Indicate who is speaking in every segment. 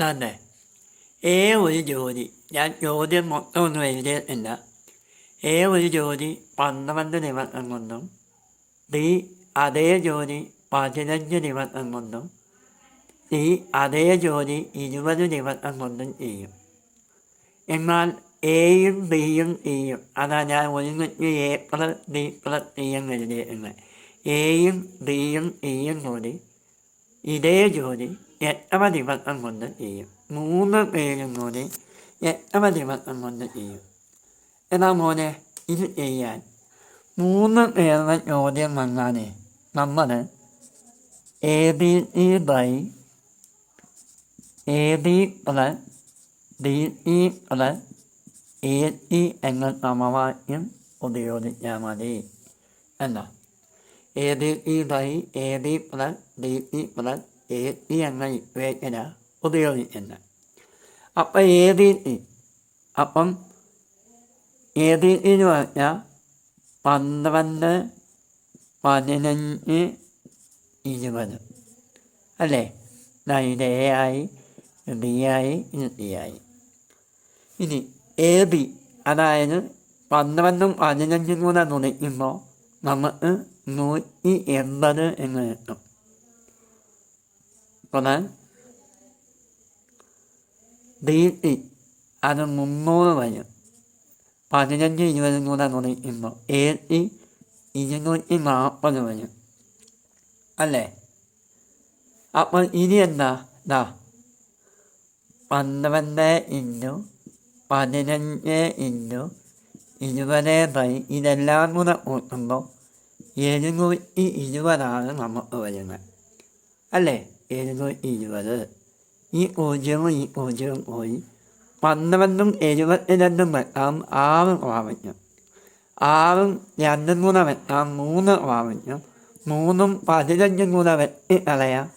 Speaker 1: തന്നെ. ഏ ഒരു ജോലി ഞാൻ ചോദ്യം മൊത്തം ഒന്നും എഴുതിയിട്ടില്ല. ഏ ഒരു ജോലി പന്ത്രണ്ട് ദിവസം കൊണ്ടും ഡി അതേ ജോലി പതിനഞ്ച് ദിവസം കൊണ്ടും സി അതേ ജോലി ഇരുപത് ദിവസം കൊണ്ടും ചെയ്യും. എന്നാൽ എയും ബിയും സിയും അതാ ഞാൻ ഒരുമിച്ച് എ പ്ലസ് ബി പ്ലസ് എന്ന് എഴുതിയിരുന്നത് എയും ബിയും സിയും കൂടി ഇതേ ജോലി എത്ര ദിവസം കൊണ്ട് ചെയ്യും. മൂന്ന് പേരും കൂടി എത്ര ദിവസം കൊണ്ട് ചെയ്യും. എന്നാ മോനെ ഇത് ചെയ്യാൻ. മൂന്ന് പേരുടെ ചോദ്യം വന്നാലേ നമ്മൾ A B C by A B plus D E plus A C എന്ന സമവാക്യം ഉപയോഗിച്ചാൽ മതി. എന്നാ A B C by A B plus D P plus A C എന്ന ഇക്വേഷന ഉപയോഗിക്കുന്നത് അപ്പം എ ഡി സി അപ്പം എ ഡി സി എന്ന് പറഞ്ഞാൽ പന്ത്രണ്ട് പതിനഞ്ച് ഇരുപത്. അല്ലേ? ഇത് എ ആയി ബി ആയി ഡി ആയി. ഇനി എ ബി അതായത് പന്ത്രണ്ടും പതിനഞ്ചും കൂടെ തുണിക്കുമ്പോൾ നമുക്ക് നൂറ്റി എൺപത് എന്ന് കിട്ടും. എന്നാൽ ഡി ടി അത് മുന്നൂറ് വരും പതിനഞ്ച് ഇരുപതും കൂടെ തുണിക്കുമ്പോൾ എ ടി ഇരുന്നൂറ്റി നാൽപ്പത് വരും അല്ലേ? അപ്പോൾ ഇനി എന്താ? ദാ. പന്ത്രണ്ട് ഇന്റു പതിനഞ്ച് ഇന്റു ഇരുപത് ബൈ ഇതെല്ലാം കൂടെ കൂട്ടുമ്പോൾ എഴുന്നൂറ്റി ഇരുപതാണ് നമുക്ക് വരുന്നത്. അല്ലേ? എഴുന്നൂറ്റി ഇരുപത്. ഈ പൂജ്യവും ഈ പൂജ്യവും പോയി. പന്ത്രണ്ടും എഴുപത്തി രണ്ടും വെക്കാം ആറ് പ്രാവശ്യം ആറും രണ്ടും കൂടെ വെക്കാം മൂന്ന് പ്രാവശ്യം മൂന്നും പതിനഞ്ചും കൂടെ വെട്ടി കളയാം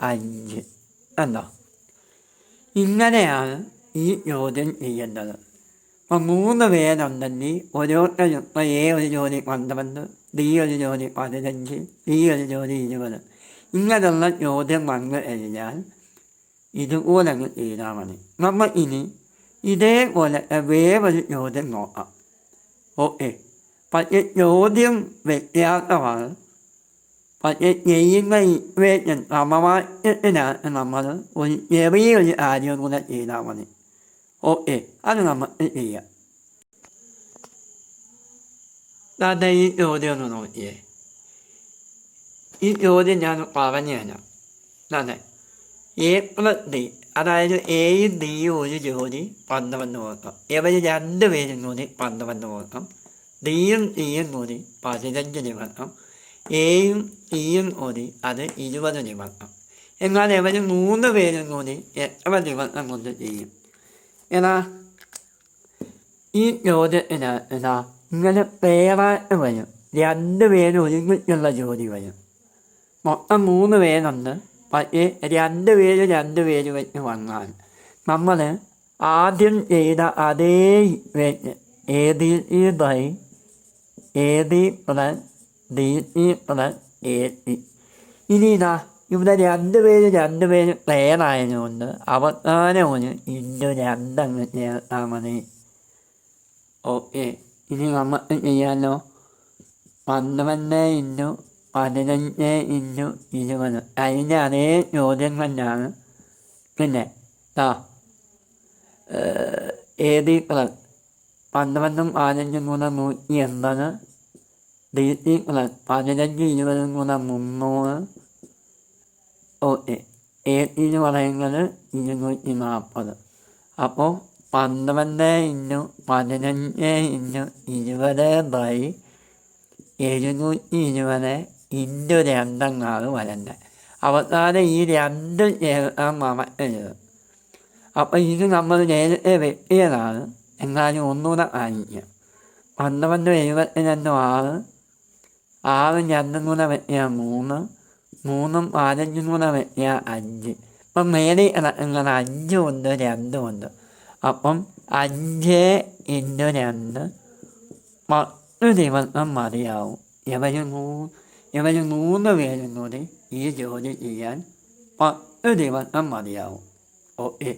Speaker 1: അഞ്ച്. കണ്ടോ? ഇങ്ങനെയാണ് ഈ ചോദ്യം ചെയ്യേണ്ടത്. അപ്പം മൂന്ന് പേരുണ്ടെങ്കിൽ ഓരോരുത്തരും ഇപ്പോൾ എ ഒരു ജോലി പന്ത്രണ്ട് ഡി ഒരു ജോലി പതിനഞ്ച് സി ഒരു ജോലി ഇരുപത്. ഇങ്ങനെയുള്ള ചോദ്യം വന്നു കഴിഞ്ഞാൽ ഇതുപോലെ അങ്ങ് ചെയ്താൽ മതി. നമ്മൾ ഇനി ഇതേപോലെ വേറൊരു ചോദ്യം നോക്കാം. ഓക്കെ. പക്ഷേ ചോദ്യം വ്യത്യാസമാണ്. പക്ഷേ ചെയ്യുന്ന ഇക്വേഷൻ സമവാക്യത്തിനാണ് നമ്മൾ ഒരു ചെറിയൊരു കാര്യം കൂടെ ചെയ്താൽ മതി. ഓക്കെ. അത് നമുക്ക് ചെയ്യാം. ഈ ചോദ്യം ഒന്ന് നോക്കിയേ. ഈ ചോദ്യം ഞാൻ പറഞ്ഞു തരാം. അതെ. എ പ്ലസ് ഡി അതായത് എയും ഡിയും ഒരു ജോലി പന്ത്രണ്ട് കൊടുക്കാം ഇവർ രണ്ട് പേരും കൂടി പന്ത്രണ്ട് കൊടുക്കാം ഡിയും ഇയും കൂടി പതിനഞ്ച് ദിവസം. എയും ഇയും കൂടി അത് ഇരുപത് ദിവസം. എന്നാൽ ഇവർ മൂന്ന് പേരും കൂടി എത്ര ദിവസം കൊണ്ട് ചെയ്യും? എന്നാ ഈ ചോദ്യത്തിന് എന്നാ ഇങ്ങനെ പേരായിട്ട് വരും. രണ്ട് പേര് ഒരുമിച്ചുള്ള ജോലി വരും. മൊത്തം മൂന്ന് പേരുണ്ട്. പക്ഷേ രണ്ട് പേര് രണ്ട് പേര് വെച്ച് വന്നാൽ നമ്മൾ ആദ്യം ചെയ്ത അതേ വെച്ച് A D C by A D plus D C plus A C ഇനി ഇതാ ഇവിടെ രണ്ട് പേര് രണ്ട് പേര് പേരായതുകൊണ്ട് അവസാനം ഒരു ഇന്റു രണ്ടങ്ങ് ചേർത്താൽ മതി. ഓക്കെ. ഇനി നമുക്ക് ചെയ്യാമല്ലോ പന്ത്രണ്ട് ഇന്റു പതിനഞ്ച് ഇന്റു ഇരുപത്. അതിന്റെ അതേ ചോദ്യം തന്നെയാണ്. പിന്നെ ദാ ഏതി പ്ലസ് പന്ത്രണ്ടും പതിനഞ്ചും കൂടെ നൂറ്റി എൺപത്. ഡി സി പ്ലസ് പതിനഞ്ച് ഇരുപതും കൂടെ മുന്നൂറ്. ഓക്കെ എ സി എന്ന് പറയുന്നത് ഇരുന്നൂറ്റി നാൽപ്പത്. അപ്പോൾ പന്ത്രണ്ട് ഇന്റു പതിനഞ്ച് ഇന്റു ഇരുപത് ബൈ എഴുന്നൂറ്റി ഇരുപത് ഇന്റു രണ്ടെന്നാണ് വരേണ്ടത് അവസാനം ഈ രണ്ട് ചേർക്കാൻ മറക്കരുത് അപ്പോൾ ഇത് നമ്മൾ നേരത്തെ വെട്ടിയതാണ്. എന്നാലും ഒന്നുകൂടെ കാണിക്കാം. പന്ത്രണ്ട് എഴുപത്തിരണ്ടും ആറ് ആറും രണ്ടും കൂടെ വെട്ടിയാൽ മൂന്ന് മൂന്നും പതിനഞ്ചും കൂടെ വെട്ടിയാൽ അഞ്ച്. ഇപ്പം മേലെ കിടക്കുന്നത് അഞ്ചും ഉണ്ട് രണ്ടും ഉണ്ട് അപ്പം അഞ്ച് ഇന്റു രണ്ട് പത്ത് ദിവസം മതിയാവും. ഇവർ മൂ ഇവർ മൂന്ന് പേരും കൂടി ഈ ജോലി ചെയ്യാൻ പത്ത് ദിവസം മതിയാവും. ഓ എ